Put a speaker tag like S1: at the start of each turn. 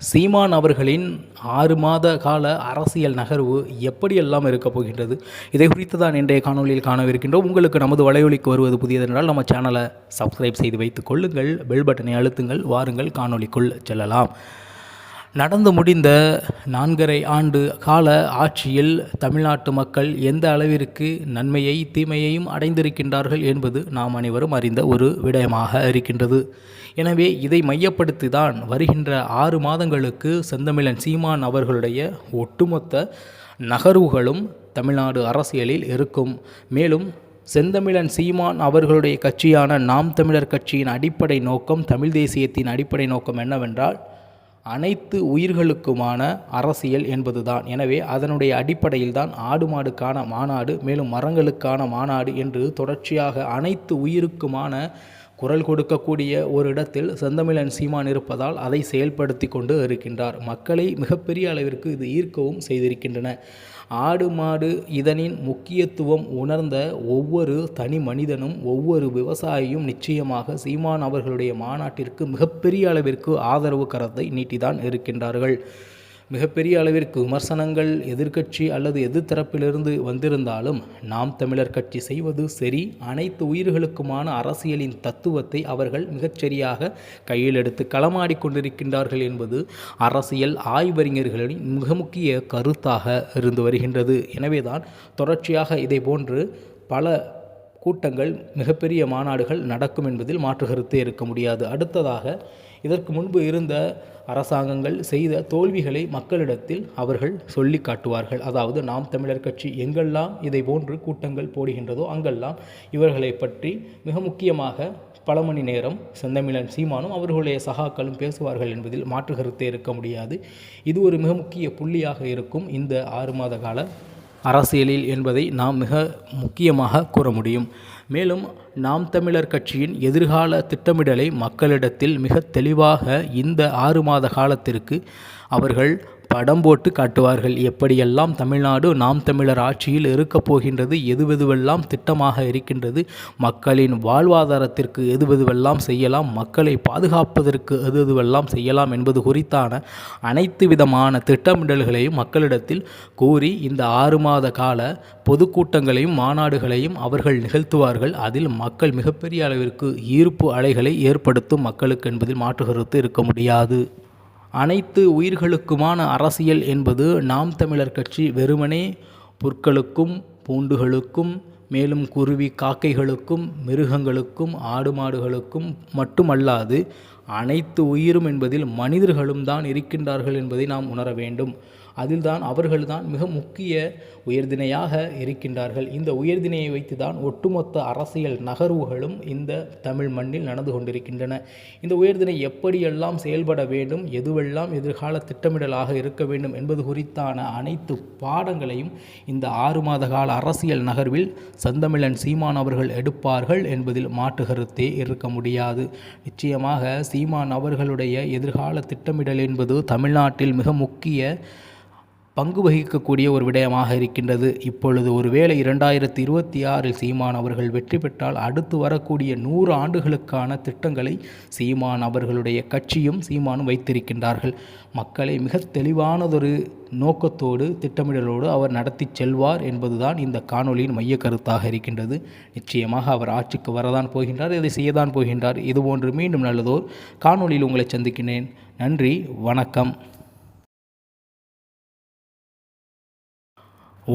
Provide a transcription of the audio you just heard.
S1: சீமான் அவர்களின் ஆறு மாத கால அரசியல் நகர்வு எப்படியெல்லாம் இருக்கப் போகின்றது? இதை குறித்து தான் இன்றைய காணொலியில் காணவிருக்கின்றோம். உங்களுக்கு நமது வலையொலிக்கு வருவது புதியதென்றால் நம்ம சேனலை சப்ஸ்கிரைப் செய்து வைத்துக் கொள்ளுங்கள் பெல் பட்டனை அழுத்துங்கள் வாருங்கள் காணொலிக்குள் செல்லலாம். நடந்து முடிந்த நான்கரை ஆண்டு கால ஆட்சியில் தமிழ்நாட்டு மக்கள் எந்த அளவிற்கு நன்மையை தீமையையும் அடைந்திருக்கின்றார்கள் என்பது நாம் அனைவரும் அறிந்த ஒரு விடயமாக இருக்கின்றது. எனவே இதை மையப்படுத்தி தான் வருகின்ற ஆறு மாதங்களுக்கு செந்தமிழன் சீமான் அவர்களுடைய ஒட்டுமொத்த நகர்வுகளும் தமிழ்நாடு அரசியலில் இருக்கும். மேலும் செந்தமிழன் சீமான் அவர்களுடைய கட்சியான நாம் தமிழர் கட்சியின் அடிப்படை நோக்கம் தமிழ் தேசியத்தின் அடிப்படை நோக்கம் என்னவென்றால் அனைத்து உயிர்களுக்குமான அரசியல் என்பதுதான். எனவே அதனுடைய அடிப்படையில் தான் ஆடு மாடுக்கான மாநாடு மேலும் மரங்களுக்கான மாநாடு என்று தொடர்ச்சியாக அனைத்து உயிருக்குமான குரல் கொடுக்கக்கூடிய ஒரு இடத்தில் செந்தமிழன் சீமான் இருப்பதால் அதை செயல்படுத்தி கொண்டு இருக்கின்றார். மக்களை மிகப்பெரிய அளவிற்கு இது ஈர்க்கவும் செய்திருக்கின்றன. ஆடு மாடு இதனின் முக்கியத்துவம் உணர்ந்த ஒவ்வொரு தனி மனிதனும் ஒவ்வொரு விவசாயியும் நிச்சயமாக சீமான் அவர்களுடைய மாநாட்டிற்கு மிகப்பெரிய அளவிற்கு ஆதரவு கரத்தை நீட்டிதான் இருக்கின்றார்கள். மிகப்பெரிய அளவிற்கு விமர்சனங்கள் எதிர்க்கட்சி அல்லது எதிர்த்தரப்பிலிருந்து வந்திருந்தாலும் நாம் தமிழர் கட்சி செய்வது சரி. அனைத்து உயிர்களுக்குமான அரசியலின் தத்துவத்தை அவர்கள் மிகச்சரியாக கையில் எடுத்து களமாடி கொண்டிருக்கின்றார்கள் என்பது அரசியல் ஆய்வறிஞர்களின் மிக முக்கிய கருத்தாக இருந்து வருகின்றது. எனவேதான் தொடர்ச்சியாக இதை போன்று பல கூட்டங்கள் மிகப்பெரிய மாநாடுகள் நடக்கும் என்பதில் மாற்று கருத்தே இருக்க முடியாது. அடுத்ததாக இதற்கு முன்பு இருந்த அரசாங்கங்கள் செய்த தோல்விகளை மக்களிடத்தில் அவர்கள் சொல்லி காட்டுவார்கள். அதாவது நாம் தமிழர் கட்சி எங்கெல்லாம் இதை போன்று கூட்டங்கள் போடுகின்றதோ அங்கெல்லாம் இவர்களை பற்றி மிக முக்கியமாக பல மணி நேரம் செந்தமிழன் சீமானும் அவர்களுடைய சகாக்களும் பேசுவார்கள் என்பதில் மாற்று கருத்தே இருக்க முடியாது. இது ஒரு மிக முக்கிய புள்ளியாக இருக்கும் இந்த ஆறு மாத கால அரசியலில் என்பதை நாம் மிக முக்கியமாக கூற முடியும். மேலும் நாம் தமிழர் கட்சியின் எதிர்கால திட்டமிடலை மக்களிடத்தில் மிக தெளிவாக இந்த ஆறு மாத காலத்திற்கு அவர்கள் படம் போட்டு காட்டுவார்கள். எப்படியெல்லாம் தமிழ்நாடு நாம் தமிழர் ஆட்சியில் இருக்கப் போகின்றது எதுவெதுவெல்லாம் திட்டமாக இருக்கின்றது மக்களின் வாழ்வாதாரத்திற்கு எதுவெதுவெல்லாம் செய்யலாம் மக்களை பாதுகாப்பதற்கு எதுவெதுவெல்லாம் செய்யலாம் என்பது குறித்தான அனைத்து விதமான திட்டமிடல்களையும் மக்களிடத்தில் கூறி இந்த ஆறு மாத கால பொதுக்கூட்டங்களையும் மாநாடுகளையும் அவர்கள் நிகழ்த்துவார்கள். அதில் மக்கள் மிகப்பெரிய அளவிற்கு ஈர்ப்பு அலைகளை ஏற்படுத்தும் மக்களுக்கு என்பதில் மாற்று கருத்து இருக்க முடியாது. அனைத்து உயிர்களுக்குமான அரசியல் என்பது நாம் தமிழர் கட்சி வெறுமனே புற்களுக்கும் பூண்டுகளுக்கும் மேலும் குருவி காக்கைகளுக்கும் மிருகங்களுக்கும் ஆடு மாடுகளுக்கும் மட்டுமல்லாது அனைத்து உயிரும் என்பதில் மனிதர்களும் தான் இருக்கின்றார்கள் என்பதை நாம் உணர வேண்டும். அதில்தான் அவர்கள்தான் மிக முக்கிய உயர்தினையாக இருக்கின்றார்கள். இந்த உயர்தினையை வைத்து தான் ஒட்டுமொத்த அரசியல் நகர்வுகளும் இந்த தமிழ் மண்ணில் நடந்து கொண்டிருக்கின்றன. இந்த உயர்தினை எப்படியெல்லாம் செயல்பட வேண்டும் எதுவெல்லாம் எதிர்கால திட்டமிடலாக இருக்க வேண்டும் என்பது குறித்தான அனைத்து பாடங்களையும் இந்த ஆறு மாத கால அரசியல் நகர்வில் சந்தமிழன் சீமான் அவர்கள் எடுப்பார்கள் என்பதில் மாற்று கருத்தே இருக்க முடியாது. நிச்சயமாக சீமான் அவர்களுடைய எதிர்கால திட்டமிடல் என்பது தமிழ்நாட்டில் மிக முக்கிய பங்கு வகிக்கக்கூடிய ஒரு விடயமாக இருக்கின்றது. இப்பொழுது ஒருவேளை இரண்டாயிரத்தி இருபத்தி ஆறில் சீமான் அவர்கள் வெற்றி பெற்றால் அடுத்து வரக்கூடிய நூறு ஆண்டுகளுக்கான திட்டங்களை சீமான் அவர்களுடைய கட்சியும் சீமானும் வைத்திருக்கின்றார்கள். மக்களை மிக தெளிவானதொரு நோக்கத்தோடு திட்டமிடலோடு அவர் நடத்தி செல்வார் என்பதுதான் இந்த காணொலியின் மைய கருத்தாக இருக்கின்றது. நிச்சயமாக அவர் ஆட்சிக்கு வரதான் போகின்றார் இதை செய்யதான் போகின்றார். இதுபோன்று மீண்டும் நல்லதோர் காணொலியில் உங்களை சந்திக்கின்றேன். நன்றி வணக்கம்.